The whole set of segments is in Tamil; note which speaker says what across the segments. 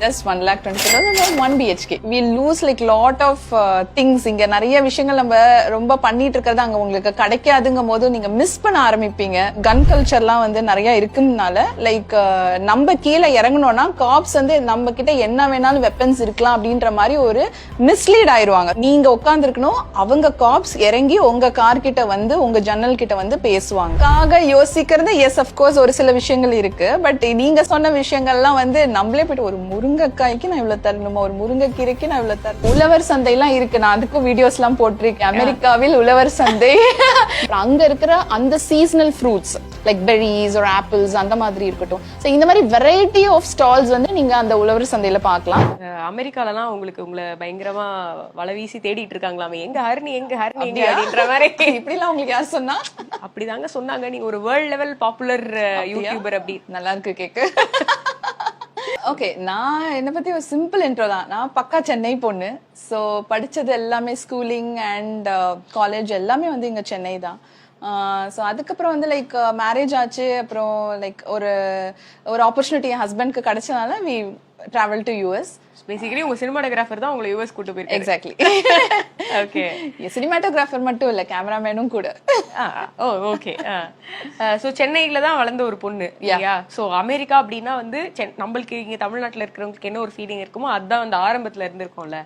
Speaker 1: Just one lakh twenty thousand one BHK we lose like lot of things இங்க நிறைய விஷயங்கள் நம்ம ரொம்ப பண்ணிட்டு இருக்கிறது அங்க உங்களுக்கு கிடைக்காதுங்கும் போது நீங்க மிஸ் பண்ண ஆரம்பிப்பீங்க. கன் கல்ச்சர்லாம் வந்து நிறைய இருக்குனால லைக் uh, நம்ம கீழே இறங்கணும்னா காப்ஸ் வந்து நம்ம கிட்ட என்ன வேணாலும் வெப்பன்ஸ் இருக்கலாம் அப்படின்ற மாதிரி ஒரு மிஸ்லீட் ஆயிடுவாங்க நீங்க உட்காந்துருக்கணும் அவங்க காப்ஸ் இறங்கி உங்க கார் கிட்ட வந்து உங்க ஜன்னல் கிட்ட வந்து பேசுவாங்க. காக யோசிக்கிறது எஸ் கோர்ஸ் ஒரு சில விஷயங்கள் இருக்கு. பட் நீங்க சொன்ன விஷயங்கள்லாம் வந்து நம்மளே போயிட்டு ஒரு முருங்கைக்காய்க்கு நான் இவ்வளவு தரணுமா? ஒரு முருங்கைக்கீரைக்கு நான் இவ்வளவு தரணும் உழவர் சந்தை எல்லாம் இருக்கு. நான் அதுக்கும் வீடியோஸ் எல்லாம் போட்டிருக்கேன். அமெரிக்காவில் உழவர் சந்தை. அங்க இருக்கிற அந்த சீசனல் ஃப்ரூட்ஸ் லைக் பெரிஸ் ஒரு ஆப்பிள்ஸ் அந்த மாதிரி இருக்கட்டும். ஸோ இந்த மாதிரி வெரைட்டி ஆஃப் ஸ்டால்ஸ் வந்து நீங்க அந்த உழவர் சந்தையில பார்க்கலாம்.
Speaker 2: அமெரிக்காலலாம் உங்களுக்கு உங்களை பயங்கரமா வலை வீசி தேடிட்டு இருக்காங்களாமே. எங்க ஹரிணி எங்க ஹரிணி எங்க அப்படின்ற மாதிரி.
Speaker 1: இப்படிலாம் உங்களுக்கு யார் சொன்னா?
Speaker 2: அப்படிதாங்க சொன்னாங்க. நீங்க ஒரு வேர்ல்ட் லெவல் பாப்புலர் யூடியூபர் அப்படி.
Speaker 1: நல்லா இருக்கு கேக்கு. ஓகே நான் என்னை பத்தி ஒரு சிம்பிள் இன்ட்ரோ தான். நான் பக்கா சென்னை பொண்ணு. ஸோ படித்தது எல்லாமே ஸ்கூலிங் அண்ட் காலேஜ் எல்லாமே வந்து இங்கே சென்னை தான். Uh, ஸோ அதுக்கப்புறம் வந்து லைக் மேரேஜ் uh, ஆச்சு. அப்புறம் லைக் ஒரு ஒரு ஆப்பர்ச்சுனிட்டி என் ஹஸ்பண்ட்க்கு கிடைச்சனால we travel to US
Speaker 2: basically உங்க சினிமாட்டோகிராஃபர் தான் உங்களை யூஎஸ் கூட்டு போயிருக்காரு.
Speaker 1: எக்ஸாக்ட்லி
Speaker 2: ஓகே
Speaker 1: சினிமாட்டோகிராஃபர் மட்டும் இல்லை கேமராமேனும் கூட.
Speaker 2: ஓ ஓகே ஸோ சென்னையில தான் வளர்ந்த ஒரு பொண்ணு இல்லையா? ஸோ அமெரிக்கா அப்படின்னா வந்து நம்மளுக்கு இங்க தமிழ்நாட்டுல இருக்கிறவங்களுக்கு என்ன ஒரு ஃபீலிங் இருக்குமோ அதுதான் அந்த ஆரம்பத்துல இருந்திருக்கும்ல.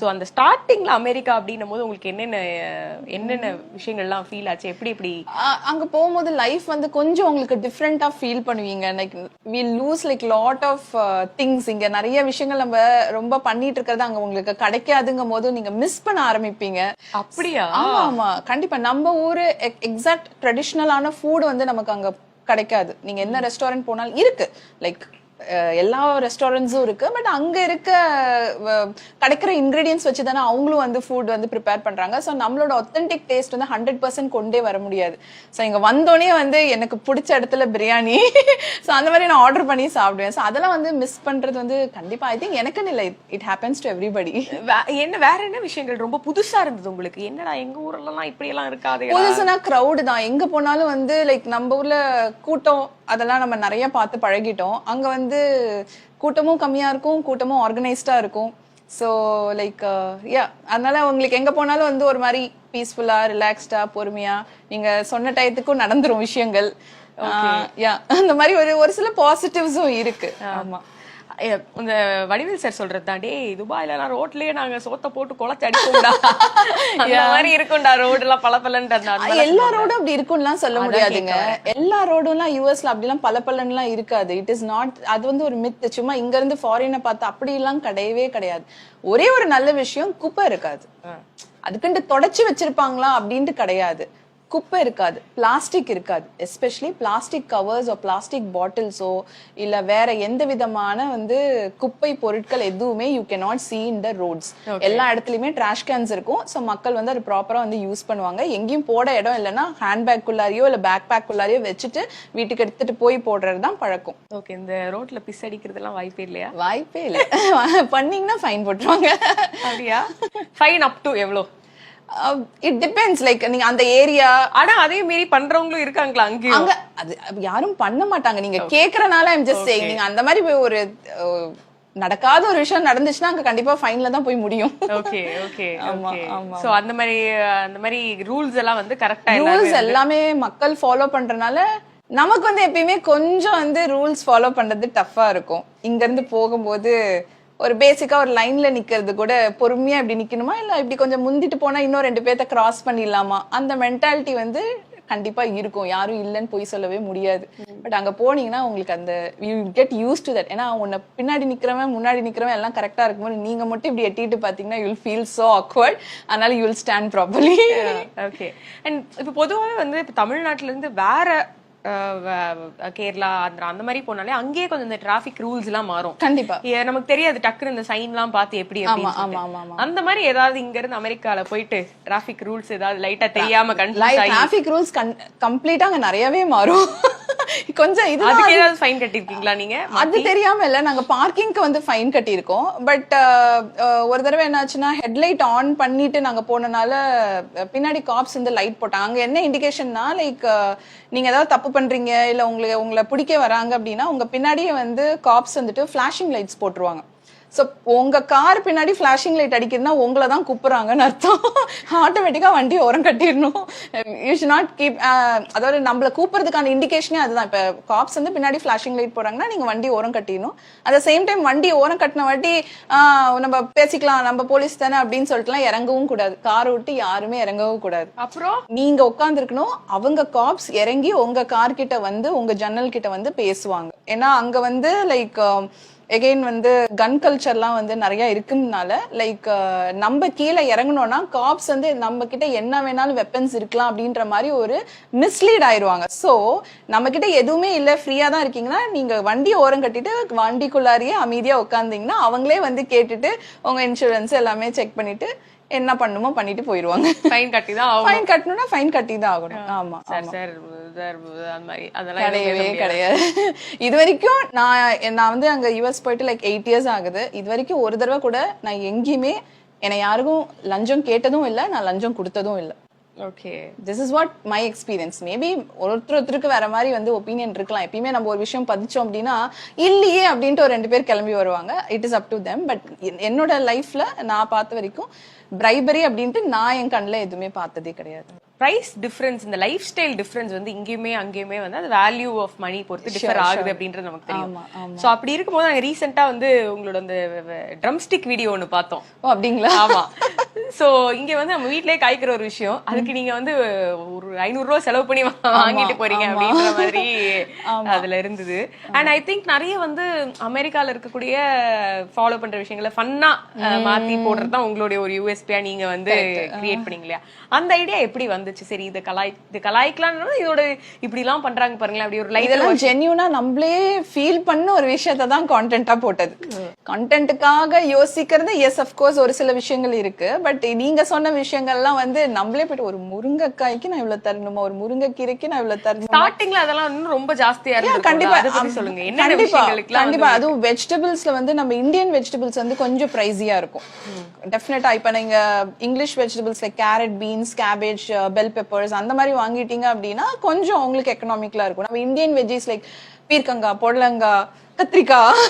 Speaker 2: ஸோ அந்த ஸ்டார்டிங்ல அமெரிக்கா அப்படின்னும் போது உங்களுக்கு என்னென்ன என்னென்ன விஷயங்கள்லாம் ஃபீல் ஆச்சு? எப்படி எப்படி?
Speaker 1: அங்க போகும்போது லைஃப் வந்து கொஞ்சம் உங்களுக்கு டிஃப்ரெண்டா ஃபீல் பண்ணுவீங்க. Like we lose like lot of things இங்க நிறைய விஷயங்கள் நம்ம ரொம்ப பண்ணிட்டு இருக்கிறது அங்க உங்களுக்கு கிடைக்காதுங்கும் போது நீங்க மிஸ் பண்ண ஆரம்பிப்பீங்க.
Speaker 2: அப்படியா?
Speaker 1: ஆமா ஆமா கண்டிப்பா. நம்ம ஊரு எக்ஸாக்ட் ட்ரெடிஷ்னலான ஃபுட் வந்து நமக்கு அங்க கிடைக்காது. நீங்க என்ன ரெஸ்டாரண்ட் போனாலும் இருக்கு. லைக் எல்லா ரெஸ்டாரண்ட்ஸும் இருக்கு. பட் அங்க இருக்க கிடைக்கிற இன்கிரீடியன்ஸ் வச்சு தானே அவங்களும் வந்து ஃபுட் வந்து ப்ரிப்பேர் பண்றாங்க. ஸோ நம்மளோட ஒத்தன்டிக் டேஸ்ட் வந்து ஹண்ட்ரட் பர்சன்ட் கொண்டே வர முடியாது. ஸோ இங்க வந்தோடனே வந்து எனக்கு பிடிச்ச இடத்துல பிரியாணி. ஸோ அந்த மாதிரி நான் ஆர்டர் பண்ணி சாப்பிடுவேன். ஸோ அதெல்லாம் வந்து மிஸ் பண்றது வந்து கண்டிப்பா ஐ திங்க் எனக்குன்னு இல்லை. இட் ஹேப்பன்ஸ் டு எவ்ரிபடி
Speaker 2: என்ன வேற என்ன விஷயங்கள் ரொம்ப புதுசா இருந்தது உங்களுக்கு? என்னடா எங்க ஊர்லலாம் இப்படி எல்லாம் இருக்காது
Speaker 1: புதுசுனா crowd தான். எங்க போனாலும் வந்து லைக் நம்ம ஊர்ல கூட்டம் அதெல்லாம் நம்ம நிறைய பார்த்து பழகிட்டோம். அங்க வந்து கூட்டமும் கம்மியா இருக்கும் கூட்டமும் ஆர்கனைஸ்டா இருக்கும். ஸோ லைக் யா அதனால உங்களுக்கு எங்க போனாலும் வந்து ஒரு மாதிரி பீஸ்ஃபுல்லா ரிலாக்ஸ்டா பொறுமையா நீங்க சொன்ன டயத்துக்கும் நடந்துரும் விஷயங்கள். யா அந்த மாதிரி ஒரு ஒரு சில பாசிட்டிவ்ஸும் இருக்கு. ஆமா.
Speaker 2: இந்த வடிவேல் சார் சொல்றது டேய் துபாயில நான் ரோட்லயே நாங்க சோத்த போட்டு குளச்சு அடிப்போம்டா. அந்த மாதிரி இருக்கும்டா ரோடு எல்லாம் பல
Speaker 1: எல்லா ரோடும் அப்படி இருக்கும்லாம் சொல்ல முடியாதுங்க. எல்லா ரோடும்லாம் யூஎஸ்ல அப்படிலாம் பல பலன்லாம் இருக்காது. இட் இஸ் நாட் அது வந்து ஒரு மித் சும்மா இங்க இருந்து ஃபாரினை பார்த்து அப்படி எல்லாம் கிடையவே கிடையாது. ஒரே ஒரு நல்ல விஷயம் குப்பை இருக்காது. அதுக்குன்ட்டு தொடச்சு வச்சிருப்பாங்களா அப்படின்ட்டு கிடையாது. குப்பை இருக்காது பிளாஸ்டிக் இருக்காது. எஸ்பெஷலி பிளாஸ்டிக் கவர்ஸ் பிளாஸ்டிக் பாட்டில்ஸோ இல்ல வேற எந்த விதமான வந்து குப்பை பொருட்கள் எதுவுமே you can not see in the roads எல்லா இடத்துலயுமே ட்ராஷ் கேன்ஸ் இருக்கும். ஸோ மக்கள் வந்து அது ப்ராப்பரா வந்து யூஸ் பண்ணுவாங்க. எங்கேயும் போட இடம் இல்லைன்னா ஹேண்ட்பேக் குள்ளாரியோ இல்ல பேக் பேக் குள்ளாரியோ வச்சுட்டு வீட்டுக்கு எடுத்துட்டு போய் போடுறது தான் பழக்கம்.
Speaker 2: ஓகே இந்த ரோட்ல பிஸ் அடிக்கிறதுலாம் வாய்ப்பே இல்லையா?
Speaker 1: வாய்ப்பே இல்லை. பண்ணீங்கன்னா ஃபைன் போட்டுருவாங்க.
Speaker 2: அப்படியா? ஃபைன் அப் டு எவ்வளோ?
Speaker 1: இட் டிபெண்ட்ஸ் லைக் நீங்க அந்த ஏரியா
Speaker 2: ஆனா அதே மீறி பண்றவங்களும் இருக்காங்களா அங்கேயும்?
Speaker 1: அங்க அது யாரும் பண்ண மாட்டாங்க. நீங்க கேக்குறனால ஐம் ஜஸ்ட் சேயிங் நீங்க அந்த மாதிரி போய் ஒரு நடக்காத ஒரு விஷயம் நடந்துச்சுன்னா அங்க கண்டிப்பா ஃபைன்ல தான் போய் முடியும்.
Speaker 2: ஓகே ஓகே
Speaker 1: ஆமா,
Speaker 2: ஓகே
Speaker 1: ஆமா.
Speaker 2: சோ அந்த மாதிரி அந்த மாதிரி ரூல்ஸ் எல்லாம் வந்து கரெக்டா
Speaker 1: ரூல்ஸ் எல்லாமே மக்கள் ஃபாலோ பண்றனால நமக்கு வந்து எப்பயுமே கொஞ்சம் வந்து ரூல்ஸ் ஃபாலோ பண்றது டஃப்பா இருக்கும். இங்க இருந்து போகும்போது ஒரு பேசிக்கா ஒரு லைன்ல நிக்கிறது கூட பொறுமையா இப்படி நிக்கணுமா? இல்ல இப்படி கொஞ்சம் முந்திட்டு போனா இன்னும் ரெண்டு பேர்த்த கிராஸ் பண்ணிடலாமா? அந்த மென்டாலிட்டி வந்து கண்டிப்பா இருக்கும். யாரும் இல்லைன்னு போய் சொல்லவே முடியாது. பட் அங்க போனீங்கன்னா உங்களுக்கு அந்த you get used to that ஏன்னா உன்னை பின்னாடி நிக்கிறவன் முன்னாடி நிக்கிறவன் எல்லாம் கரெக்டா இருக்கும்போது நீங்க மட்டும் இப்படி எட்டிட்டு பாத்தீங்கன்னா யூல் ஃபீல் சோ awkward. அதனால you'll stand properly
Speaker 2: okay and இப்போ பொதுவாகவே வந்து இப்போ தமிழ்நாட்டுல இருந்து வேற கேரளா ஆந்திரா அந்த மாதிரி போனாலே அங்கேயே கொஞ்சம் இந்த டிராஃபிக் ரூல்ஸ் எல்லாம் மாறும்.
Speaker 1: கண்டிப்பா.
Speaker 2: நமக்கு தெரியாது டக்குன்னு இந்த சைன் எல்லாம் பார்த்து எப்படி. அந்த மாதிரி ஏதாவது இங்க இருந்து அமெரிக்கால போயிட்டு டிராஃபிக் ரூல்ஸ் ஏதாவது லைட்டா தெரியாம ஆகி
Speaker 1: டிராஃபிக் ரூல்ஸ் கம்ப்ளீட்டா அங்க நிறையவே மாறும். கொஞ்சம் இது
Speaker 2: அதுக்கு ஏதாவது ஃபைன் கட்டிருக்கீங்களா நீங்க?
Speaker 1: அது தெரியாம இல்ல. நாங்க பார்க்கிங்க்கு வந்து ஃபைன் கட்டியிருக்கோம். பட் ஒரு தடவை என்னாச்சுன்னா ஹெட்லைட் ஆன் பண்ணிட்டு நாங்க போனனால அஹ், பின்னாடி காப்ஸ் வந்து லைட் போட்டாங்க. அங்க என்ன இண்டிகேஷன்னா லைக் நீங்க ஏதாவது தப்பு பண்றீங்க இல்ல உங்களுக்கு உங்களை பிடிக்க வராங்க அப்படின்னா உங்க பின்னாடியே வந்து காப்ஸ் வந்துட்டு ஃபிளாஷிங் லைட்ஸ் போட்டுருவாங்க. ஸோ உங்க கார் பின்னாடி ஃபிளாஷிங் லைட் அடிக்குதுன்னா உங்களை தான் கூப்பிடுறாங்கன்னு அர்த்தம். ஆட்டோமேட்டிக்கா வண்டி ஓரம் கட்டிடணும். யூ ஷுட் நாட் கீப் அதாவது நம்மள கூப்பிடுறதுக்கான இண்டிகேஷனே அதுதான். இப்போ காப்ஸ் வந்து பின்னாடி ஃபிளாஷிங் லைட் போறாங்கன்னா நீங்க வண்டி ஓரம் கட்டிடணும். அட் சேம் டைம் வண்டி ஓரம் கட்டின வாட்டி நம்ம பேசிக்கலாம் நம்ம போலீஸ் தானே அப்படின்னு சொல்லிட்டுலாம் இறங்கவும் கூடாது. கார் விட்டு யாருமே இறங்கவும் கூடாது.
Speaker 2: அப்புறம்?
Speaker 1: நீங்க உட்காந்துருக்கணும் அவங்க காப்ஸ் இறங்கி உங்க கார் கிட்ட வந்து உங்க ஜன்னல் கிட்ட வந்து பேசுவாங்க. ஏன்னா அங்க வந்து லைக் எகெயின் வந்து கன் கல்ச்சர்லாம் வந்து நிறைய இருக்குனால லைக் uh, நம்ம கீழே இறங்கணும்னா காப்ஸ் வந்து நம்ம கிட்ட என்ன வேணாலும் வெப்பன்ஸ் இருக்கலாம் அப்படின்ற மாதிரி ஒரு மிஸ்லீட் ஆயிருவாங்க. ஸோ நம்ம கிட்ட எதுவுமே இல்லை ஃப்ரீயா தான் இருக்கீங்கன்னா நீங்க வண்டி ஓரம் கட்டிட்டு வண்டிக்குள்ளாரியே அமைதியா உட்காந்தீங்கன்னா அவங்களே வந்து கேட்டுட்டு உங்க இன்சூரன்ஸ் எல்லாமே செக் பண்ணிட்டு என்ன பண்ணுமோ பண்ணிட்டு போயிருவாங்க
Speaker 2: ஃபைன் கட்டி தான் ஆகும்
Speaker 1: ஃபைன் கட்டணும்னா ஃபைன் கட்டி தான் ஆகணும் ஆமா
Speaker 2: சார் சார் அந்த மாதிரி அதெல்லாம்
Speaker 1: கிடையவே. கிடையாது. இது வரைக்கும் நான் நான் வந்து அங்க யுஎஸ் போயிட்டு லைக் எயிட் இயர்ஸ் ஆகுது. இது வரைக்கும் ஒரு தடவை கூட நான் எங்கேயுமே என்னை யாருக்கும் லஞ்சம் கேட்டதும் இல்லை நான் லஞ்சம் கொடுத்ததும் இல்லை.
Speaker 2: Okay
Speaker 1: this is what my experience maybe ஒருத்தர் ஒருத்தருக்கு வேற மாதிரி வந்து ஒப்பீனியன் இருக்கலாம். எப்பயுமே நம்ம ஒரு விஷயம் பதிச்சோம் அப்படின்னா இல்லையே அப்படின்ட்டு ஒரு ரெண்டு பேர் கிளம்பி வருவாங்க. It is up to them but என்னோட லைஃப்ல நான் பார்த்த வரைக்கும் பிரைபரி அப்படின்ட்டு நான் என் கண்ணில் எதுவுமே பார்த்ததே கிடையாது.
Speaker 2: பிரைஸ் டிஃபரன்ஸ் இந்த லைஃப் ஸ்டைல் டிஃபரன்ஸ் வந்து இங்கேயுமே அங்கேயுமே வந்து அது வேல்யூ ஆஃப் மணி பொறுத்து டிஃபர் ஆகுது அப்படின்றது நமக்கு தெரியும். சோ அப்படி இருக்கும்போது நாங்க ரீசெண்டா வந்து உங்களோட அந்த ட்ரம் ஸ்டிக் வீடியோ ஒன்னு பார்த்தோம்.
Speaker 1: ஓ அப்படிங்களா?
Speaker 2: ஆமா. சோ இங்க வந்து நம்ம வீட்லயே காய்க்கிற ஒரு விஷயம். அதுக்கு நீங்க வந்து ஒரு ஐநூறு ரூபாய் செலவு பண்ணி வாங்கிட்டு போறீங்க. அப்படின்ற மாதிரி அதுல இருந்தது. அண்ட் ஐ திங்க் நிறைய வந்து அமெரிக்கால இருக்கக்கூடிய ஃபாலோ பண்ற விஷயங்களை ஃபன்னா மாத்தி போடுறது தான் உங்களுடைய ஒரு யூஎஸ்பியா நீங்க வந்து கிரியேட் பண்ணீங்க இல்லையா? அந்த ஐடியா எப்படி வந்துச்சு சரி இதை கலாய் இது கலாய்க்கலாம் இதோட இப்படி எல்லாம் பண்றாங்க பாருங்களேன். அப்படி ஒரு
Speaker 1: இதெல்லாம் ஜென்யூனா நம்மளே ஃபீல் பண்ண ஒரு விஷயத்தை தான் கான்டென்ட்டா போட்டது. கண்டென்ட்டுக்காக யோசிக்கிறது எஸ் கோர்ஸ் ஒரு சில விஷயங்கள் இருக்கு. பட் நீங்க சொன்ன விஷயங்கள்லாம் வந்து நம்மளே போயிட்டு ஒரு முருங்கைக்காய்க்கு நான் இவ்வளவு தரணுமா? ஒரு முருங்கைக்கீரைக்கு நான் இவ்வளவு தரணுமா?
Speaker 2: ஸ்டார்டிங்ல அதெல்லாம் இன்னும் ரொம்ப ஜாஸ்தியா இருக்கு
Speaker 1: கண்டிப்பா.
Speaker 2: சொல்லுங்க. என்னென்ன
Speaker 1: கண்டிப்பா. அதுவும் வெஜிடபிள்ஸ்ல வந்து நம்ம இந்தியன் வெஜிடபிள்ஸ் வந்து கொஞ்சம் பிரைஸியா இருக்கும். டெஃபினட்டா இப்ப நீங்க English vegetables like carrot beans cabbage bell peppers அந்த மாதிரி வாங்கிட்டீங்க அப்படின்னா கொஞ்சம் உங்களுக்கு எக்கனாமிக்கலா இருக்கும். நம்ம இந்தியன் வெஜ்ஜிஸ் லைக் பீர்க்கங்காய் பொடலங்காய் கத்திரிக்காய்.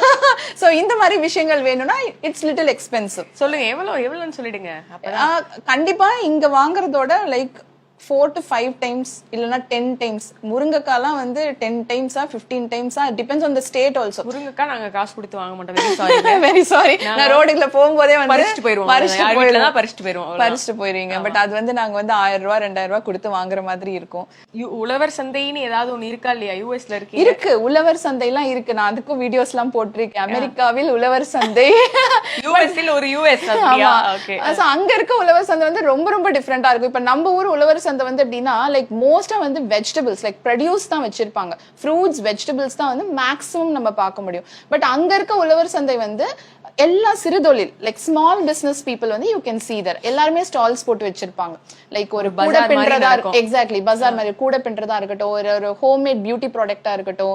Speaker 1: சோ இந்த மாதிரி விஷயங்கள் வேணும்னா இட்ஸ் லிட்டில் எக்ஸ்பென்சிவ்
Speaker 2: சொல்லுங்க எவ்வளவு எவ்வளவுன்னு சொல்லிடுங்க.
Speaker 1: கண்டிப்பா இங்க வாங்குறதோட like four to five times இல்லைன்னா டென் டைம்ஸ் முருங்கைக்காலாம் வந்து டென் டைம்ஸா fifteen டைம்ஸா depends on the state also
Speaker 2: முருங்கக்கா நாங்க காசு கொடுத்து வாங்க மாட்டோம்.
Speaker 1: வெரி சாரி நான் ரோடுல போகும்போதே வந்து
Speaker 2: பறிச்சுட்டு போயிருவோம்.
Speaker 1: பறிச்சுட்டு
Speaker 2: தான் பறிச்சுட்டு போயிருவோம்.
Speaker 1: பறிச்சுட்டு போயிருவீங்க. பட் அது வந்து நாங்க வந்து ஆயிரம் ரூபாய் ரெண்டாயிரம் ரூபாய் கொடுத்து வாங்குற மாதிரி இருக்கும்.
Speaker 2: உழவர் சந்தைன்னு ஏதாவது ஒண்ணு இருக்கா இல்லையா? யூஎஸ்ல இருக்கு
Speaker 1: இருக்கு. உழவர் சந்தைலாம் இருக்கு. நான் அதுக்கும் வீடியோஸ் எல்லாம் போட்டிருக்கேன். அமெரிக்காவில் உழவர் சந்தை.
Speaker 2: யூஎஸ்ல ஒரு யூஎஸ்
Speaker 1: அங்க இருக்க உழவர் சந்தை வந்து ரொம்ப ரொம்ப டிஃப்ரெண்டா இருக்கும். இப்ப நம்ம ஊர் உழவர் சந்தை வந்து எப்படின்னா லைக் மோஸ்டா வந்து வெஜிடபிள்ஸ் லைக் ப்ரொடியூஸ் தான் வச்சிருப்பாங்க. ஃப்ரூட்ஸ் வெஜிடபிள்ஸ் தான் வந்து மேக்ஸிமம் நம்ம பார்க்க முடியும். பட் அங்க இருக்க உழவர் சந்தை வந்து எல்லா சிறுதொழில் லைக் ஸ்மால் பிசினஸ் பீப்புள் வந்து யூ கேன் see there. எல்லாருமே ஸ்டால்ஸ் போட்டு வச்சிருப்பாங்க. லைக் ஒரு கூட பின்றதா. எக்ஸாக்ட்லி பஜார் மாதிரி கூட பின்றதா இருக்கட்டும் ஒரு ஒரு ஹோம்மேட் பியூட்டி ப்ராடக்டா இருக்கட்டும்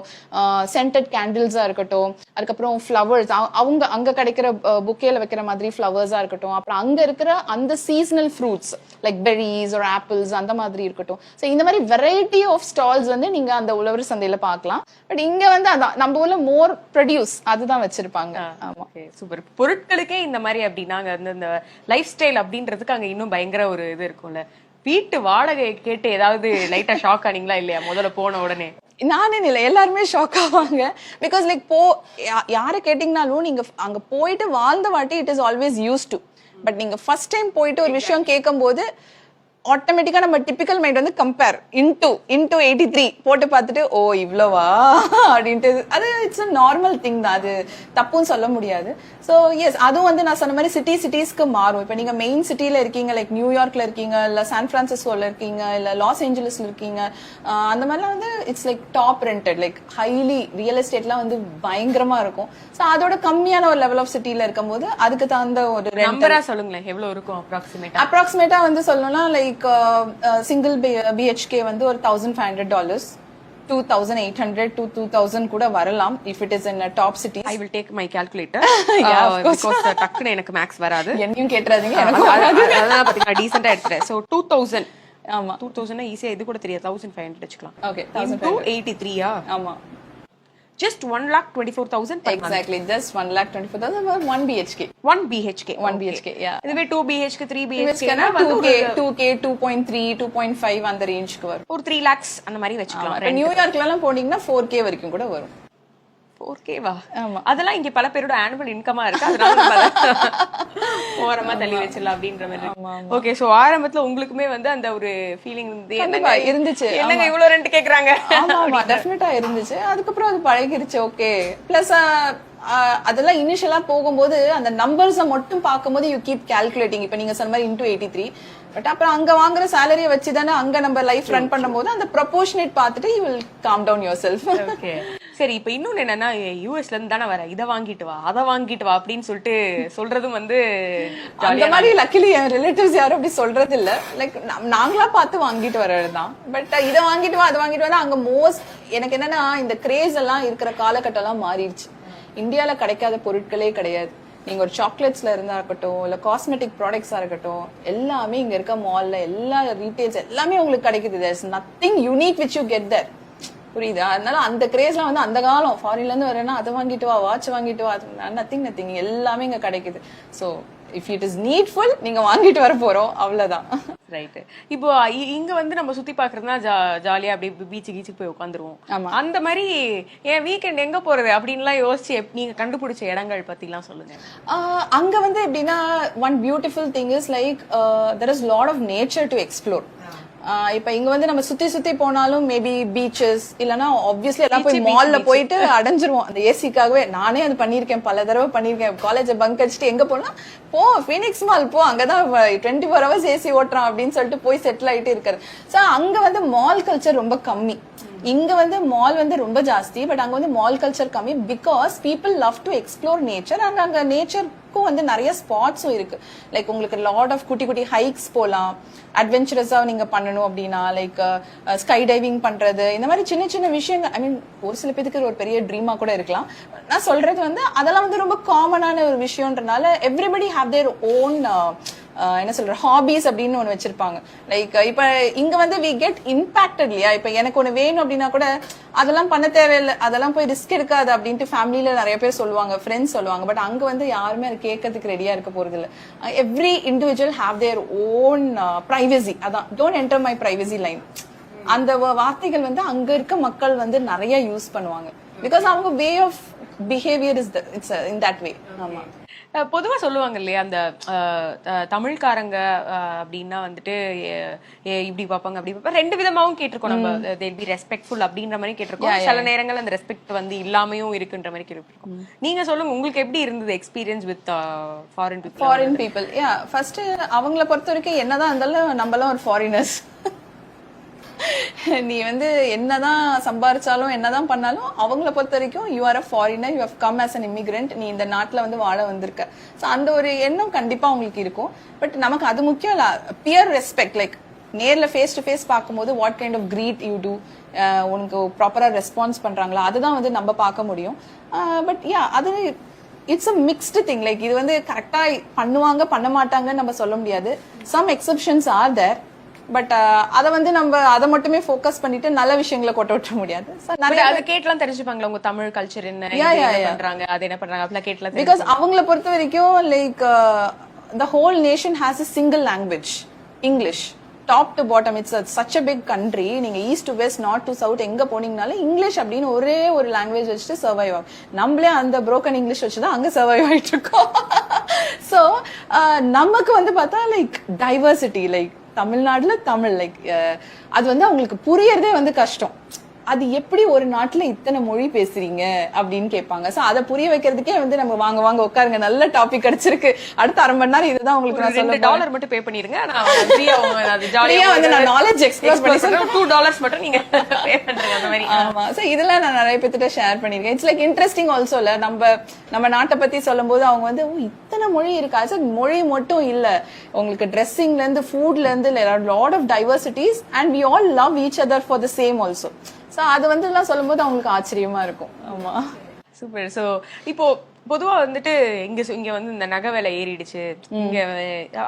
Speaker 1: சென்டட் கேண்டில்ஸா இருக்கட்டும் அதுக்கப்புறம் ஃப்ளவர்ஸ் அவங்க அங்க கிடைக்கிற புக்கேல வைக்கிற மாதிரி ஃப்ளவர்ஸா இருக்கட்டும். அப்புறம் அங்க இருக்கிற அந்த சீசனல் ஃப்ரூட்ஸ் லைக் பெரிஸ் ஒரு ஆப்பிள்ஸ் அந்த மாதிரி இருக்கட்டும். ஸோ இந்த மாதிரி வெரைட்டி ஆஃப் ஸ்டால்ஸ் வந்து நீங்க அந்த உழவர் சந்தையில பார்க்கலாம். பட் இங்க வந்து அதான் நம்ம ஊர்ல மோர் ப்ரொடியூஸ் அதுதான் வச்சிருப்பாங்க. ஆமா.
Speaker 2: சூப்பர் பொருட்களுக்கே இந்த மாதிரி அப்படின்னா அங்க வந்து இந்த லைஃப் ஸ்டைல் அப்படின்றதுக்கு அங்க இன்னும் பயங்கர ஒரு இது இருக்கும்ல. வீட்டு வாடகை கேட்டு ஏதாவது லைட்டா ஷாக் ஆனீங்களா இல்லையா? முதல்ல போன உடனே.
Speaker 1: நானே இல்லை எல்லாருமே ஷாக் ஆவாங்க. பிகாஸ் லைக் போ யாரை கேட்டிங்கனாலும் நீங்க அங்க போயிட்டு வாழ்ந்த வாட்டி it is always used to but நீங்க ஃபர்ஸ்ட் டைம் போயிட்டு ஒரு விஷயம் கேட்கும்போது ஆட்டோமேட்டிக்கா நம்ம டிபிக்கல் மைண்ட் வந்து compare into into eighty three போட்டு பார்த்துட்டு ஓ இவ்வளவா? அப்படின்ட்டு. அது இட்ஸ் அ நார்மல் திங் தான். அது தப்புன்னு சொல்ல முடியாது. ஸோ எஸ் அதுவும் வந்து நான் சொன்ன மாதிரி சிட்டி சிட்டிஸ்க்கு மாறும். இப்போ நீங்க மெயின் சிட்டில இருக்கீங்க லைக் நியூயார்க்ல இருக்கீங்க இல்ல சான் பிரான்சிஸ்கோல இருக்கீங்க இல்ல லாஸ் ஏஞ்சலஸ்ல இருக்கீங்க அந்த மாதிரிலாம் வந்து it's like top rented like highly real எஸ்டேட்லாம் வந்து பயங்கரமா இருக்கும். ஸோ அதோட கம்மியான ஒரு லெவல் ஆஃப் சிட்டில இருக்கும்போது அதுக்கு தகுந்த ஒரு
Speaker 2: நம்பரா சொல்லுங்களேன் எவ்வளவு இருக்கும் அப்ராக்சிமேட்டா
Speaker 1: அப்ராக்சிமேட்டா வந்து சொல்லணும்னா லைக் சிங்கிள் பிஹெச்கே வந்து ஒரு thousand five hundred dollars two thousand eight hundred two two thousand கூட வரலாம். If it is in top city
Speaker 2: I will take my calculator because டக்குன்னு எனக்கு மேக்ஸ் வராது.
Speaker 1: என்னையும் கேட்டுறாதீங்க
Speaker 2: அதெல்லாம் பாத்தீங்கன்னா டீசெண்டா எடுத்துறேன் சோ டூ தௌசண்ட்
Speaker 1: ஆமா.
Speaker 2: டூ தௌசண்ட் ஈஸியா இது கூட தெரியாது. தௌசண்ட் ஃபைவ் ஹண்ட்ரட் வச்சுக்கலாம்.
Speaker 1: ஓகே
Speaker 2: டூ எயிட்டி த்ரீயா
Speaker 1: ஆமா.
Speaker 2: Just one lakh twenty four thousand
Speaker 1: exactly just one lakh twenty four thousand one BHK
Speaker 2: one BHK
Speaker 1: one BHK yeah
Speaker 2: இதுவே two BHK three
Speaker 1: two
Speaker 2: பிஹெச்கேனா
Speaker 1: K two K two point three two point five அந்த ரேஞ்சுக்கு வரும்.
Speaker 2: ஒரு த்ரீ லேக்ஸ் அந்த மாதிரி வச்சுக்கலாம்.
Speaker 1: நியூயார்க்ல எல்லாம் போனீங்கன்னா ஃபோர் கே வரைக்கும் கூட வரும்.
Speaker 2: ஃபோர் கேவா
Speaker 1: ஆமா.
Speaker 2: அதெல்லாம் இங்க பல பேரோட ஆனுவல் இன்கமா இருக்கு. அதனால ஓரமா தள்ளி வச்சிடலாம் அப்படின்ற மாதிரி ஓகே சோ ஆரம்பத்துல உங்களுக்குமே வந்து அந்த ஒரு ஃபீலிங் வந்து
Speaker 1: இருந்துச்சு.
Speaker 2: என்னங்க இவ்வளவு ரெண்ட் கேக்குறாங்க?
Speaker 1: டெஃபினட்டா இருந்துச்சு. அதுக்கப்புறம் அது பழகிருச்சு ஓகே பிளஸ் அதெல்லாம் இனிஷியலா போகும்போது அந்த நம்பர்ஸை மட்டும் பார்க்கும்போது யூ கீப் கால்குலேட்டிங் இப்போ நீங்க சொன்ன மாதிரி இன்டூ எயிட்டி த்ரீ பட் அப்புறம் அங்க வாங்குற சேலரியை வச்சு தானே அங்க நம்ம லைஃப் ரன் பண்ணும்போது அந்த ப்ரொபோர்ஷனேட் பார்த்துட்டு you will calm down yourself
Speaker 2: okay சரி இப்போ இன்னொன்னு என்னன்னா யூஎஸ்ல இருந்து தானே வர இதை வாங்கிட்டு வா அதை வாங்கிட்டு வா அப்படின்னு சொல்லிட்டு சொல்றதும் வந்து
Speaker 1: அந்த மாதிரி லக்கிலி என் ரிலேட்டிவ்ஸ் யாரும் அப்படி சொல்றது இல்ல லைக் நாங்களா பார்த்து வாங்கிட்டு வர்றதுதான். பட் இதை வாங்கிட்டு வா அதை வாங்கிட்டு வா அங்க மோஸ்ட் எனக்கு என்னன்னா இந்த கிரேஸ் எல்லாம் இருக்கிற காலகட்டம் எல்லாம் மாறிடுச்சு. இந்தியால கிடைக்காத பொருட்களே கிடையாது. நீங்க ஒரு சாக்லேட்ஸ்ல இருந்தா இருக்கட்டும் இல்ல காஸ்மெட்டிக் ப்ராடக்ட்ஸா இருக்கட்டும் எல்லாமே இங்க இருக்க மால்ல எல்லா ரீட்டைல்ஸ் எல்லாமே உங்களுக்கு கிடைக்குது. Nothing unique which you get there புரியுது. அதனால அந்த கிரேஸ்லாம் வந்து அந்த காலம். ஃபாரின்ல இருந்து வரேன்னா அதை வாங்கிட்டு வா வாட்ச் வாங்கிட்டு வா நத்திங் நத்திங் எல்லாமே இங்க கிடைக்குது. So if it is needful நீங்க வாங்கிட்டு வர போறோம். அவ்வளவுதான்.
Speaker 2: ரைட் இப்போ இங்க வந்து நம்ம சுத்தி பாக்குறதுனா ஜாலியா அப்படியே பீச் கீச்சுக்கு போய் உட்காந்துருவோம். அந்த மாதிரி என் வீக்கெண்ட் எங்க போறது அப்படின்லாம் யோசிச்சு நீங்க கண்டுபிடிச்ச இடங்கள் பத்தி எல்லாம் சொல்லுங்க
Speaker 1: அங்க வந்து எப்படின்னா one beautiful thing is like there is lot of nature to explore இப்ப இங்க வந்து நம்ம சுத்தி சுத்தி போனாலும் மேபி பீச்சஸ் இல்லனா ஆப்வியஸ்லி எல்லாம் போய் மால்ல போயிட்டு அடைஞ்சிருவோம். அந்த ஏசிக்காகவே நானே அது பண்ணிருக்கேன் பல தடவை பண்ணிருக்கேன் காலேஜ் பங்க் அடிச்சுட்டு எங்க போனா போ ஃபீனிக்ஸ் மால் போ அங்கதான் டுவெண்ட்டி ஃபோர் ஹவர்ஸ் ஏசி ஓட்டுறான் அப்படின்னு சொல்லிட்டு போய் செட்டில் ஆயிட்டு இருக்காரு. சோ அங்க வந்து மால் கல்ச்சர் ரொம்ப கம்மி. இங்க வந்து மால் வந்து ரொம்ப ஜாஸ்தி பட் அங்க வந்து மால் கல்ச்சர் கம்மி because people love to explore nature and அங்க நேச்சருக்கும் வந்து நிறைய ஸ்பாட்ஸும் இருக்கு. லைக் உங்களுக்கு லாட் ஆஃப் குட்டி குட்டி ஹைக்ஸ் போலாம். அட்வென்ச்சரஸா நீங்க பண்ணணும் அப்படின்னா லைக் ஸ்கை டைவிங் பண்றது இந்த மாதிரி சின்ன சின்ன விஷயங்கள் ஐ மீன் ஒரு சில பேருக்கு ஒரு பெரிய ட்ரீமா கூட இருக்கலாம். நான் சொல்றது வந்து அதெல்லாம் வந்து ரொம்ப காமனான ஒரு விஷயம்ன்றனால எவ்ரிபடி ஹாவ் தேர் ஓன் என்ன சொல்ற ஹாபிஸ் அப்படின்னு ஒண்ணு வச்சிருப்பாங்க. லைக் இப்ப இங்க வந்து வி கெட் இம்பாக்டட் இல்லையா? இப்ப எனக்கு ஒண்ணு வேணும் அப்படின்னா கூட அதெல்லாம் பண்ண தேவையில்லை. அதெல்லாம் போய் ரிஸ்க் எடுக்காது அப்படின்ட்டு ஃபேமிலியில நிறைய பேர் சொல்லுவாங்க ஃப்ரெண்ட்ஸ் சொல்லுவாங்க. பட் அங்க வந்து யாருமே அது கேட்கறதுக்கு ரெடியா இருக்க போறது இல்ல every individual have their own privacy அதான் don't enter my privacy line அந்த வார்த்தைகள் வந்து அங்க இருக்க மக்கள் வந்து நிறைய யூஸ் பண்ணுவாங்க. பிகாஸ் அவங்க way of behaviour is it's in that way ஆமா.
Speaker 2: அஹ் பொதுவா சொல்லுவாங்க இல்லையா அந்த தமிழ்காரங்க அப்படின்னா வந்துட்டு இப்படி பார்ப்பாங்க அப்படி பார்ப்பாங்க. ரெண்டு விதமாவும் கேட்டிருக்கோம் நம்ம. தேல் பி ரெஸ்பெக்ட்ஃபுல் அப்படின்ற மாதிரி கேட்டிருக்கோம். சில நேரங்கள் அந்த ரெஸ்பெக்ட் வந்து இல்லாமையும் இருக்குன்ற மாதிரி கேட்டிருக்கோம். நீங்க சொல்லுங்க உங்களுக்கு எப்படி இருந்தது experience with foreign people
Speaker 1: foreign people yeah first அவங்கள பொறுத்த வரைக்கும் என்னதான் இருந்தாலும் நம்மலாம் ஒரு ஃபாரினர்ஸ் நீ வந்து என்னதான் சம்பாரிச்சாலும் என்னதான் பண்ணாலும் அவங்கள பொறுத்த வரைக்கும் you are a foreigner you how come as an immigrant நீ இந்த நாட்டில் வந்து வாழ வந்திருக்க. ஸோ அந்த ஒரு எண்ணம் கண்டிப்பாக அவங்களுக்கு இருக்கும். பட் நமக்கு அது முக்கியம் இல்ல. பியர் ரெஸ்பெக்ட் லைக் நேரில் ஃபேஸ் டு ஃபேஸ் பார்க்கும்போது what kind of greet you do உனக்கு ப்ராப்பராக ரெஸ்பான்ஸ் பண்ணுறாங்களா அதுதான் வந்து நம்ம பார்க்க முடியும். பட் யா அது it's a mixed thing like இது வந்து கரெக்டாக பண்ணுவாங்க பண்ண மாட்டாங்கன்னு நம்ம சொல்ல முடியாது. Some exceptions are there but அதை வந்து நம்ம அதை மட்டுமே ஃபோக்கஸ் பண்ணிட்டு நல்ல விஷயங்களை கொட்ட விட்டுற முடியாது. நிறைய
Speaker 2: அது கேட்கலாம் தெரிஞ்சுப்பாங்களா உங்க தமிழ் கல்ச்சர் என்ன. பண்றாங்க அது என்ன பண்றாங்க அப்படிலாம் கேட்கலாம்
Speaker 1: பிகாஸ் அவங்கள பொறுத்த வரைக்கும் like the whole nation has a single language English top to bottom it's such a big country நீங்க east to west north to south எங்க போனீங்கனாலும் இங்கிலீஷ் அப்படின்னு ஒரே ஒரு லாங்குவேஜ் வச்சுட்டு சர்வைவ் ஆகும். நம்மளே அந்த broken இங்கிலீஷ் வச்சு தான் அங்க சர்வைவ் ஆயிட்டு இருக்கோம். ஸோ நமக்கு வந்து பார்த்தா லைக் டைவர்சிட்டி லைக் தமிழ்நாடுல தமிழ் லைக் அது வந்து அவங்களுக்கு புரியறதே வந்து கஷ்டம். அது எப்படி ஒரு நாட்டுல இத்தனை மொழி பேசுறீங்க அப்படின்னு கேட்பாங்க. சோ அதை புரிய வைக்கிறதுக்கே வந்து நம்ம வாங்க வாங்க உட்காருங்க. நல்ல டாபிக் கிடைச்சிருக்கு. அடுத்த அரை மணி நேரம் இதுதான் உங்களுக்கு நான் சொல்ல
Speaker 2: டாலர் மட்டும் பே பண்ணிருங்க ஜாலியா
Speaker 1: வந்து நான் knowledge explore பண்ணி
Speaker 2: டூ டாலர்ஸ் மட்டும் நீங்க பே பண்றீங்க அந்த மாதிரி.
Speaker 1: ஆமா. சோ இதெல்லாம் நான் நிறைய பேர்த்திட்ட ஷேர் பண்ணிருக்கேன் இட்ஸ் லைக் இன்ட்ரெஸ்டிங் ஆல்சோ இல்ல. நம்ம நம்ம நாட்டை பத்தி சொல்லும்போது அவங்க வந்து இத்தனை மொழி இருக்கா? சார் மொழி மட்டும் இல்ல. உங்களுக்கு ட்ரெஸ்ஸிங்ல இருந்து ஃபுட்ல இருந்து lot of diversities and we all love each other for the same also so அது வந்து எல்லாம் சொல்லும்போது அவங்களுக்கு ஆச்சரியமா இருக்கும். ஆமா.
Speaker 2: சூப்பர் சோ இப்போ பொதுவா வந்துட்டு இங்க இங்க வந்து இந்த நகை விலை ஏறிடுச்சு. இங்க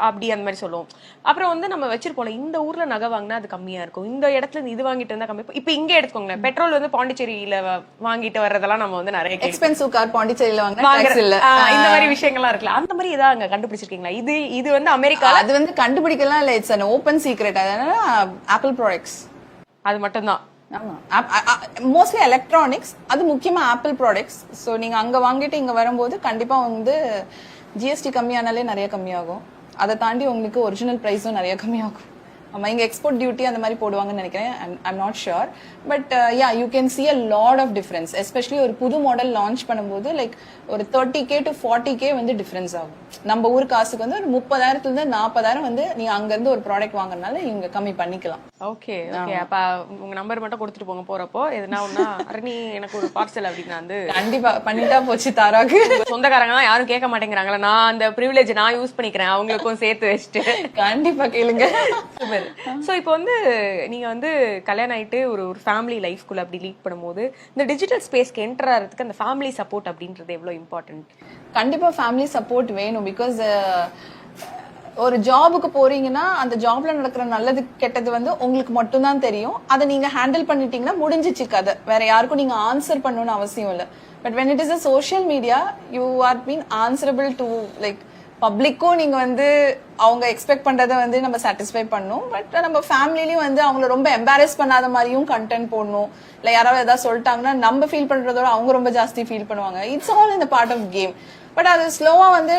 Speaker 2: அப்படி அந்த மாதிரி சொல்லுவோம். அப்புறம் வந்து நம்ம வச்சிருப்போம்ல இந்த ஊர்ல நகை வாங்கினா அது கம்மியா இருக்கும். இந்த இடத்துல இருந்து இது வாங்கிட்டு வந்தா கம்மி. இப்ப இங்க எடுத்துக்கோங்களேன் பெட்ரோல் வந்து பாண்டிச்சேரியில வாங்கிட்டு வர்றதெல்லாம் நம்ம வந்து நிறைய
Speaker 1: எக்ஸ்பென்சிவ் கார் பாண்டிச்சேரியில வாங்கினா இல்ல.
Speaker 2: இந்த மாதிரி விஷயங்கள்லாம் இருக்குல்ல அந்த மாதிரி ஏதாவது அங்க கண்டுபிடிச்சிருக்கீங்களா? இது இது வந்து அமெரிக்கா
Speaker 1: அது வந்து கண்டுபிடிக்கலாம் இல்ல இட்ஸ் அன் ஓப்பன் சீக்ரெட் அதனால ஆப்பிள் ப்ராடக்ட்ஸ்
Speaker 2: அது மட்டும்தான்.
Speaker 1: மோஸ்ட்லி எலக்ட்ரானிக்ஸ் அது முக்கியமா ஆப்பிள் ப்ராடக்ட்ஸ் ஸோ நீங்க அங்க வாங்கிட்டு இங்க வரும்போது கண்டிப்பா வந்து ஜிஎஸ்டி கம்மியானாலே நிறைய கம்மியாகும். அதை தாண்டி உங்களுக்கு ஒரிஜினல் ப்ரைஸும் நிறைய கம்மியாகும். ஆமா இங்க எக்ஸ்போர்ட் டியூட்டி அந்த மாதிரி போடுவாங்கன்னு நினைக்கிறேன். I'm not sure but yeah you can see a lot of difference especially ஒரு புது மாடல் லான்ச் பண்ணும்போது லைக் ஒரு thirty K to forty K வந்து டிஃபரன்ஸ் ஆகும். நம்ம ஊர் காசுக்கு வந்து ஒரு முப்பதாயிரத்துல இருந்து நாற்பதாயிரம் வந்து நீங்க அங்க இருந்து ஒரு ப்ராடக்ட் வாங்குறதுனால நீங்க கம்மி பண்ணிக்கலாம்.
Speaker 2: ஓகே ஓகே அப்ப உங்க நம்பர் மட்டும் கொடுத்துட்டு போங்க போறப்போ எதுனா ஒன்னா அரணி எனக்கு ஒரு பார்சல் அப்படின்னு வந்து
Speaker 1: கண்டிப்பா பண்ணிட்டா போச்சு தாராக்கு.
Speaker 2: சொந்தக்காரங்க தான் யாரும் கேட்க மாட்டேங்கிறாங்களா நான் அந்த ப்ரிவிலேஜ் நான் யூஸ் பண்ணிக்கிறேன் அவங்களுக்கும் சேர்த்து வச்சுட்டு.
Speaker 1: கண்டிப்பா கேளுங்க.
Speaker 2: சூப்பர் ஸோ இப்போ வந்து நீங்கள் வந்து கல்யாணம் ஆகிட்டு ஒரு ஒரு ஃபேமிலி லைஃப்குள்ள அப்படி லீட் பண்ணும்போது இந்த டிஜிட்டல் ஸ்பேஸ்க்கு என்டர் ஆகிறதுக்கு அந்த ஃபேமிலி சப்போர்ட் அப்படின்றது எவ்வளோ இம்பார்ட்டன்ட்
Speaker 1: கண்டிப்பாக ஃபேமிலி சப்போர்ட் வேணும் பிகாஸ் ஒரு ஜாபுக்கு போறீங்கன்னா அந்த ஜாப்ல நடக்கிற நல்லது கெட்டது வந்து உங்களுக்கு மட்டும்தான் தெரியும். அதை நீங்க ஹேண்டில் பண்ணிட்டீங்கன்னா முடிஞ்சிச்சு கதை. வேற யாருக்கும் நீங்க ஆன்சர் பண்ணணும்னு அவசியம் இல்லை. But when it is a social media you are been answerable to like பப்ளிக்கும் நீங்க வந்து அவங்க எக்ஸ்பெக்ட் பண்ணுறதை வந்து நம்ம சாட்டிஸ்ஃபை பண்ணும். பட் நம்ம ஃபேமிலிலயும் வந்து அவங்கள ரொம்ப எம்பாரஸ் பண்ணாத மாதிரியும் கண்டென்ட் போடணும். இல்ல யாராவது ஏதாவது சொல்லிட்டாங்கன்னா நம்ம ஃபீல் பண்றதோட அவங்க ரொம்ப ஜாஸ்தி ஃபீல் பண்ணுவாங்க. இட்ஸ் ஆல் இந்த பார்ட் ஆஃப் கேம் பட் அது ஸ்லோவா வந்து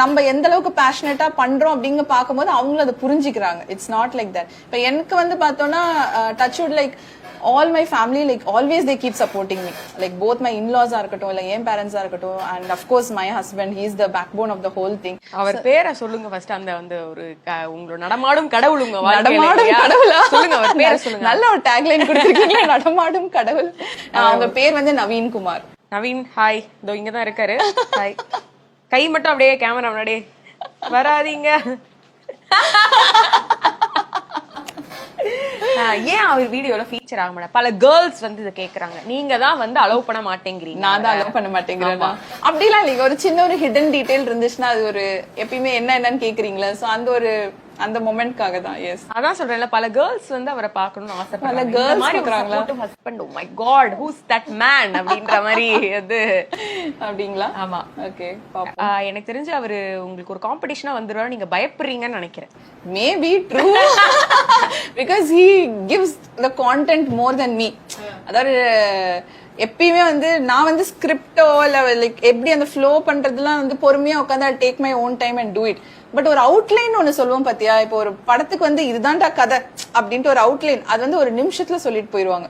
Speaker 1: நம்ம எந்த அளவுக்கு பேஷனேட்டா பண்றோம் அப்படிங்க பார்க்கும்போது அவங்களும் அதை புரிஞ்சுக்கிறாங்க. இட்ஸ் நாட் லைக் தட் இப்போ எனக்கு வந்து பார்த்தோம்னா touch wood like all my family like always they keep supporting me like both my இன்லாஸா இருக்கட்டும் இல்ல என் பேரண்ட்ஸா இருக்கட்டும் and of course my husband he is the backbone of the whole thing
Speaker 2: அவர் பேரை சொல்லுங்க ஃபர்ஸ்ட் அந்த அந்த ஒரு உங்களோட நடமாடும் கடவுள் உங்க
Speaker 1: நடமாடும்? கடவுளா?
Speaker 2: சொல்லுங்க அவர் பேரை சொல்லுங்க.
Speaker 1: நல்ல ஒரு டேக்லைன் கொடுத்துருக்கீங்க நடமாடும் கடவுள். அவங்க பேர் வந்து நவீன் குமார்
Speaker 2: நவீன் ஹாய் இதோ இங்க தான் இருக்காரு. ஹாய் கை மட்டும் அப்படியே கேமரா முன்னாடியே. வராதீங்க. ஏன் அவர் வீடியோல ஃபீச்சர் ஆக மாட்டா பல கேர்ள்ஸ் வந்து இதை கேக்குறாங்க. நீங்க தான் வந்து அலோவ் பண்ண மாட்டேங்கிறீங்க.
Speaker 1: நான் தான் அலோவ் பண்ண மாட்டேங்கிறேன். அப்படிலாம் இல்லைங்க. ஒரு சின்ன ஒரு ஹிடன் டீடைல் இருந்துச்சுன்னா அது ஒரு எப்பயுமே என்ன என்னன்னு கேக்குறீங்களா. சோ அந்த ஒரு அந்த மொமெண்ட்காக தான் எஸ்
Speaker 2: அதான் சொல்றேன்ல பல கேர்ள்ஸ் வந்து அவரை பார்க்கணும்னு ஆசைப்படுறாங்க.
Speaker 1: பல
Speaker 2: மாதிரி
Speaker 1: பார்க்கறாங்களா?
Speaker 2: Husband oh my god who's that man அப்படின்ற மாதிரி வந்து
Speaker 1: அப்படிங்களா?
Speaker 2: ஆமா.
Speaker 1: ஓகே
Speaker 2: எனக்கு தெரிஞ்சு அவரு உங்களுக்கு ஒரு காம்படிஷனா வந்துருவாரு நீங்க பயப்படுறீங்கன்னு நினைக்கிறேன்.
Speaker 1: Maybe true because he gives the content more then me அதாவது எப்பயுமே வந்து நான் வந்து ஸ்கிரிப்டோ இல்ல லைக் எப்படி அந்த ஃப்ளோ பண்றதுலாம் வந்து பொறுமையா உட்காந்து take my own time and do it but ஒரு அவுட்லைன் ஒன்னு சொல்லுவோம் பாத்தியா? இப்போ ஒரு படத்துக்கு வந்து இதுதான்டா கதை அப்படின்ட்டு ஒரு அவுட்லைன் அது வந்து ஒரு நிமிஷத்துல சொல்லிட்டு போயிருவாங்க.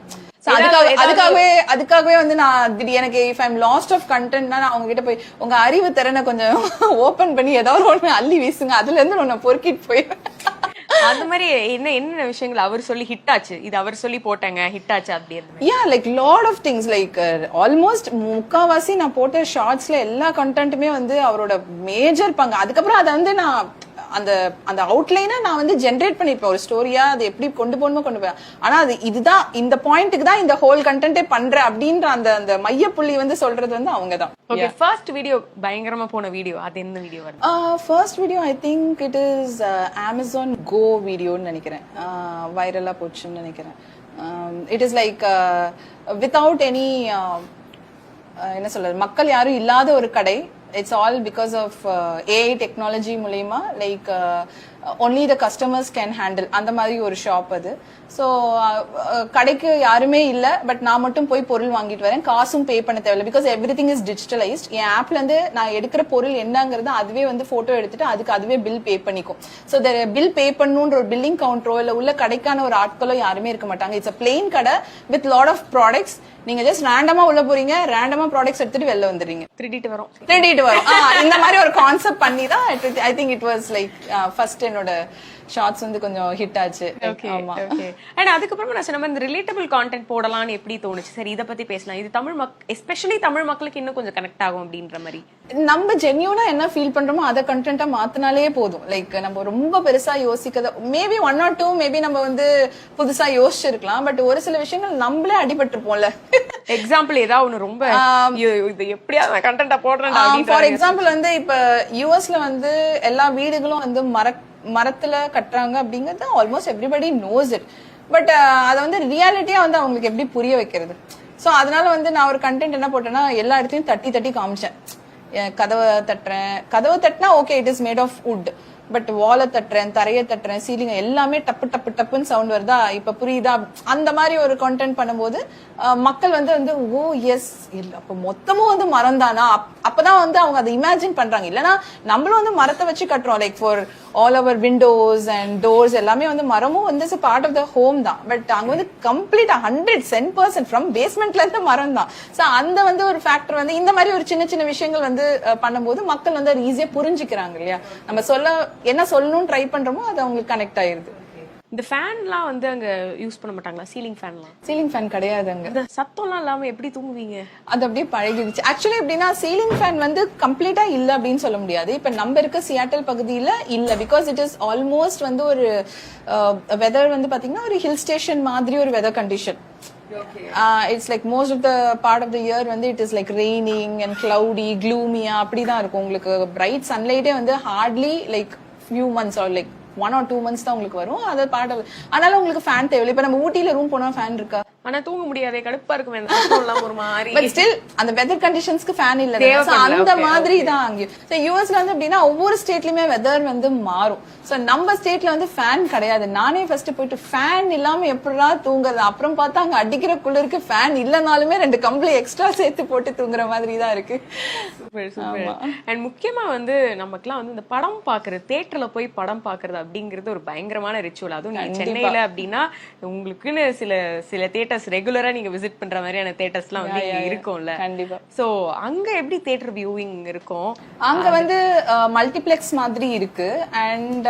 Speaker 1: அதுக்காகவே அதுக்காகவே வந்து நான் எனக்கு இஃப் ஐம் லாஸ்ட் ஆஃப் கண்டென்ட்னா நான் அவங்க கிட்ட போய் உங்க அறிவு திறனை கொஞ்சம் ஓபன் பண்ணி ஏதாவது ஒண்ணு அள்ளி வீசுங்க. அதுல இருந்து ஒன்னு பொறுக்கிட்டு போயிடுவேன்.
Speaker 2: அந்த மாதிரி என்ன என்ன விஷயங்கள் அவர் சொல்லி ஹிட் ஆச்சு? இது அவர் சொல்லி போட்டாங்க ஹிட் ஆச்சு அப்படி
Speaker 1: yeah like lot of things like almost முக்காவாசி நான் போட்ட ஷார்ட்ஸ்ல எல்லா கண்டென்ட்டுமே வந்து அவரோட மேஜர் பங்கு. அதுக்கப்புறம் அதை வந்து நான் அந்த அந்த அவுட்லைனை நான் வந்து ஜென்ரேட் பண்ணிருப்பேன். ஒரு ஸ்டோரியா அது எப்படி கொண்டு போகணுமோ கொண்டு போய். ஆனா அது இதுதான் இந்த பாயிண்ட்டுக்கு தான் இந்த ஹோல் கண்டென்ட்டே பண்றேன் அப்படின்ற அந்த அந்த மையப்புள்ளி வந்து சொல்றது வந்து அவங்க தான்
Speaker 2: ஓகே ஃபர்ஸ்ட் வீடியோ பயங்கரமா போன வீடியோ அது என்ன video
Speaker 1: first video I think it is Amazon Go வீடியோன்னு நினைக்கிறேன். வைரலா போச்சுன்னு நினைக்கிறேன். It is like without any என்ன சொல்றது மக்கள் யாரும் இல்லாத ஒரு கடை. It's all because of AI technology மூலயமா like only the customers can handle அந்த மாதிரி ஒரு ஷாப் அது. ஸோ கடைக்கு யாருமே இல்லை பட் நான் மட்டும் போய் பொருள் வாங்கிட்டு வரேன். காசும் பே பண்ண தேவையில்லை because everything is digitalised என் ஆப்ல இருந்து நான் எடுக்கிற பொருள் என்னங்கிறது அதுவே வந்து போட்டோ எடுத்துட்டு அதுக்கு அதுவே பில் பே பண்ணிக்கும். ஸோ பில் பே பண்ணணுன்ற ஒரு பில்லிங் கவுண்டரோ இல்லை உள்ள கடைக்கான ஒரு ஆட்களோ யாருமே இருக்க மாட்டாங்க. இட்ஸ் அ பிளெயின் கடை வித் லாட் ஆஃப் ப்ராடக்ட்ஸ் நீங்க ஜஸ்ட் ரேண்டமா உள்ள போறீங்க ரேண்டமா ப்ராடக்ட்ஸ் எடுத்துட்டு வெளில வந்துடுறீங்க.
Speaker 2: திருடிட்டு வரும்.
Speaker 1: திருடிட்டு வரும். இந்த மாதிரி ஒரு கான்செப்ட் பண்ணி தான் I think it was like first என்னோட ஷார்ட்ஸ் வந்து கொஞ்சம் ஹிட் ஆச்சு.
Speaker 2: ஓகே
Speaker 1: ஆமா.
Speaker 2: ஓகே அண்ட் அதுக்கப்புறமா நான் சொன்ன மாதிரி இந்த ரிலேட்டபிள் கான்டென்ட் போடலாம்னு எப்படி தோணுச்சு? சரி இத பத்தி பேசலாம். இது தமிழ் மக் எஸ்பெஷலி தமிழ் மக்களுக்கு இன்னும் கொஞ்சம் கனெக்ட் ஆகும் அப்படின்ற மாதிரி.
Speaker 1: நம்ம ஜென்யூனா என்ன ஃபீல் பண்றோமோ அதை கண்டென்ட்டா மாத்தினாலே போதும். லைக் நம்ம ரொம்ப பெருசா யோசிக்கிறத maybe one or two maybe நம்ம வந்து புதுசா யோசிச்சிருக்கலாம். பட் ஒரு சில விஷயங்கள் நம்மளே அடிபட்டிருப்போம்ல.
Speaker 2: எக்ஸாம்பிள் ஏதாவது ஒண்ணு ரொம்ப இது எப்படியாவது நான் கண்டென்ட்டா போடுறேன்
Speaker 1: ஃபார் எக்ஸாம்பிள் வந்து இப்ப யூஎஸ்ல வந்து எல்லா வீடுகளும் வந்து மர மரத்துல கட்டுறாங்க அப்படிங்கறது almost everybody knows it but அதை வந்து ரியாலிட்டியா வந்து அவங்களுக்கு எப்படி புரிய வைக்கிறது? ஸோ அதனால வந்து நான் ஒரு கண்டென்ட் என்ன போட்டேன்னா எல்லா இடத்தையும் தட்டி தட்டி காமிச்சேன். கதவை தட்டுறேன். கதவை தட்டினா okay it is made of wood but வாலை தட்டுறேன் தரையை தட்டுறேன் சீலிங் எல்லாமே டப்பு டப்பு டப்புன்னு சவுண்ட் வருதா? இப்ப புரியுதா? அந்த மாதிரி ஒரு கண்டென்ட் பண்ணும்போது மக்கள் வந்து வந்து ஓ எஸ் இல்ல அப்ப மொத்தமும் வந்து மரம் தானா அப்பதான் வந்து அவங்க அதை இமேஜின் பண்றாங்க. இல்லைன்னா நம்மளும் வந்து மரத்தை வச்சு கட்டுறோம். Like for all our windows and doors எல்லாமே வந்து மரமும் வந்து பார்ட் ஆஃப் த ஹோம் தான். பட் அங்க வந்து கம்ப்ளீட் ஹண்ட்ரட் சென் பர்சன்ட் ஃப்ரம் பேஸ்மெண்ட்ல இருந்து மரம் தான். சோ அந்த வந்து ஒரு ஃபேக்டர் வந்து இந்த மாதிரி ஒரு சின்ன சின்ன விஷயங்கள் வந்து பண்ணும்போது மக்கள் வந்து ஈஸியா புரிஞ்சுக்கிறாங்க இல்லையா? நம்ம சொல்ல என்ன சொல்லணும்னு ட்ரை பண்றோமோ அது அவங்களுக்கு கனெக்ட் ஆயிருது.
Speaker 2: இந்த ஃபேன்லாம் வந்து அங்க யூஸ் பண்ண மாட்டாங்களா? சீலிங் ஃபேன்லாம்
Speaker 1: சீலிங் ஃபேன் கிடையாது அங்க
Speaker 2: இந்த சத்தம்லாம் இல்லாம எப்படி தூங்குவீங்க?
Speaker 1: அது அப்படியே பழகிடுச்சு ஆக்சுவலி எப்படின்னா சீலிங் ஃபேன் வந்து கம்ப்ளீட்டா இல்ல அப்படின்னு சொல்ல முடியாது. இப்ப நம்ம இருக்க சியாட்டல் பகுதியில இல்ல. பிகாஸ் இட் இஸ் ஆல்மோஸ்ட் வந்து ஒரு வெதர் வந்து பாத்தீங்கன்னா ஒரு ஹில் ஸ்டேஷன் மாதிரி ஒரு weather condition it's like most of the part of the year வந்து it is like raining and cloudy க்ளூமியா அப்படிதான் இருக்கும். உங்களுக்கு பிரைட் சன்லைட்டே வந்து hardly like few months or like one or two months தான் உங்களுக்கு வரும். அதை பார்ட் ஆனாலும் உங்களுக்கு ஃபேன் தேவை இப்போ நம்ம ஊட்டியில் ரூம் போனால் ஃபேன் இருக்கா?
Speaker 2: ஆனா தூங்க முடியாதே கடுப்பா இருக்கும் ஒரு மாதிரி.
Speaker 1: பட் ஸ்டில் அந்த வெதர் கண்டிஷன்ஸ்க்கு ஃபேன் இல்ல. அந்த மாதிரி தான் அங்கேயும் ஸோ யூஎஸ்ல வந்து எப்படின்னா ஒவ்வொரு ஸ்டேட்லயுமே வெதர் வந்து மாறும். சோ நம்ம ஸ்டேட்ல வந்து ஃபேன் கிடையாது. நானே ஃபர்ஸ்ட் போயிட்டு ஃபேன் இல்லாம எப்படிடா தூங்குறது? அப்புறம் பார்த்தா அங்க அடிக்கிற குளிருக்கு ஃபேன் இல்லனாலுமே ரெண்டு கம்பளி எக்ஸ்ட்ரா சேர்த்து போட்டு தூங்குற மாதிரி தான் இருக்கு.
Speaker 2: அண்ட் முக்கியமா வந்து நமக்குலாம் வந்து இந்த படம் பாக்குறது தியேட்டர்ல போய் படம் பாக்குறது அப்படிங்கிறது ஒரு பயங்கரமான ரிச்சுவல் அதுவும் நீங்க சென்னையில அப்படின்னா உங்களுக்குன்னு சில சில தியேட்டர்ஸ் ரெகுலரா நீங்க விசிட் பண்ற மாதிரியான தியேட்டர்ஸ்லாம் வந்து இங்க இருக்கும்ல.
Speaker 1: கண்டிப்பா.
Speaker 2: சோ அங்க எப்படி தியேட்டர் வியூவிங் இருக்கும்?
Speaker 1: அங்க வந்து மல்டிப்ளெக்ஸ் மாதிரி இருக்கு. அண்ட்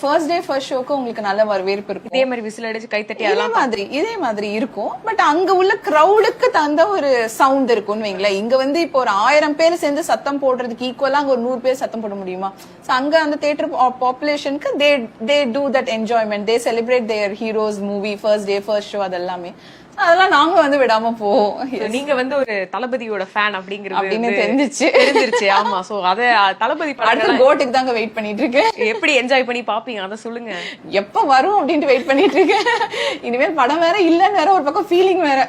Speaker 1: ஃபர்ஸ்ட் டே ஃபர்ஸ்ட் ஷோக்கு உங்களுக்கு நல்ல வரவேற்பு இருக்கும்.
Speaker 2: இதே மாதிரி விசில் அடிச்சு கைத்தட்டி
Speaker 1: இதே மாதிரி இதே மாதிரி இருக்கும். பட் அங்க உள்ள கிரவுடுக்கு தகுந்த ஒரு சவுண்ட் இருக்கும்னு வைங்களேன். இங்க வந்து இப்போ ஒரு ஆயிரம் பேர் சேர்ந்து சத்தம் போடுறதுக்கு ஈக்குவலா அங்க ஒரு நூறு பேர் சத்தம் போட முடியுமா? சோ அங்க அந்த theatre பாப்புலேஷனுக்கு they they do that enjoyment they celebrate their heroes movie first day first show அதெல்லாமே. அதெல்லாம் நாங்க வந்து விடாம போவோம்.
Speaker 2: நீங்க வந்து ஒரு தளபதியோட ஃபேன் அப்படிங்கிறது
Speaker 1: அப்படின்னு தெரிஞ்சுச்சு.
Speaker 2: தெரிஞ்சிருச்சு. ஆமா. சோ அத தளபதி
Speaker 1: அடுத்த கோட்டுக்கு தாங்க வெயிட் பண்ணிட்டு இருக்கேன்
Speaker 2: எப்படி என்ஜாய் பண்ணி பாப்பீங்க? அத சொல்லுங்க.
Speaker 1: எப்ப வரும் அப்படின்ட்டு வெயிட் பண்ணிட்டு இருக்கேன் இனிமேல் படம் வேற இல்லன்னு வேற ஒரு பக்கம் ஃபீலிங் வேற.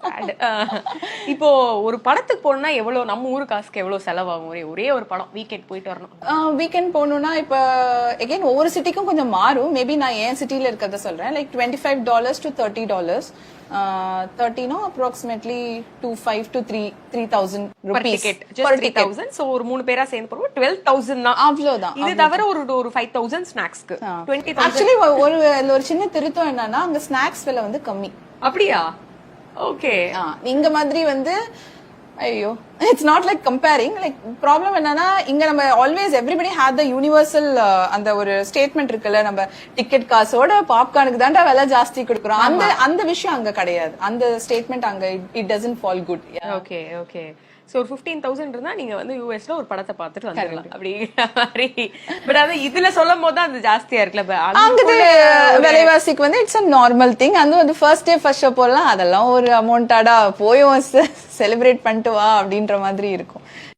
Speaker 2: இப்போ ஒரு படத்துக்கு போனா எவ்வளவு நம்ம ஊரு காசுக்கு எவ்வளவு செலவாகும்? ஒரே ஒரே ஒரு படம் வீக்கெண்ட் போயிட்டு வரணும்.
Speaker 1: வீக்கெண்ட் போகணும்னா இப்போ எகைன் ஒவ்வொரு சிட்டிக்கும் கொஞ்சம் மாறும். மேபி நான் என் சிட்டில இருக்கிறத சொல்றேன். Like twenty five dollars to thirty dollars தேர்ட்டினோ approximately two five to three three thousand
Speaker 2: per
Speaker 1: rupees
Speaker 2: three thousand so ஒரு மூணு பேரா சேர்ந்து போறோம் டுவெல் தௌசண்ட் தான்.
Speaker 1: அவ்வளோதான்
Speaker 2: இது தவிர ஒரு ஒரு ஃபைவ் தௌசண்ட் ஸ்நாக்ஸ்க்கு டுவெண்ட்டி
Speaker 1: ஆக்சுவலி ஒரு ஒரு சின்ன திருத்தம் என்னன்னா அங்க ஸ்நாக்ஸ் விலை வந்து கம்மி.
Speaker 2: அப்படியா? ஓகே
Speaker 1: இங்க மாதிரி வந்து ஐயோ it's not like comparing like problem என்னன்னா இங்க நம்ம always everybody had the universal அந்த ஒரு ஸ்டேட்மெண்ட் இருக்குல்ல நம்ம டிக்கெட் காசோட பாப்கார்னுக்கு தான்டா விலை ஜாஸ்தி கொடுக்குறோம். அந்த அந்த விஷயம் அங்க கிடையாது. அந்த ஸ்டேட்மெண்ட் அங்க it doesn't fall good
Speaker 2: okay okay so ஒரு ஃபிஃப்டீன் தௌசண்ட் இருந்தா நீங்க வந்து யூஎஸ்ல ஒரு படத்தை பார்த்துட்டு வந்துடலாம். அப்படிங்கிற மாதிரி. பட் அது இதுல சொல்லும் போது அது ஜாஸ்தியா இருக்குல்ல. அதுக்குள்ள
Speaker 1: விலைவாசிக்கு வந்து இட்ஸ் அ நார்மல் திங் அது வந்து ஃபர்ஸ்ட் டே ஃபர்ஸ்ட் ஷோ போடலாம். அதெல்லாம் ஒரு அமௌண்ட்டாடா போயும் செலிப்ரேட் பண்ணிட்டு வா அப்படின்ற மாதிரி இருக்கும்.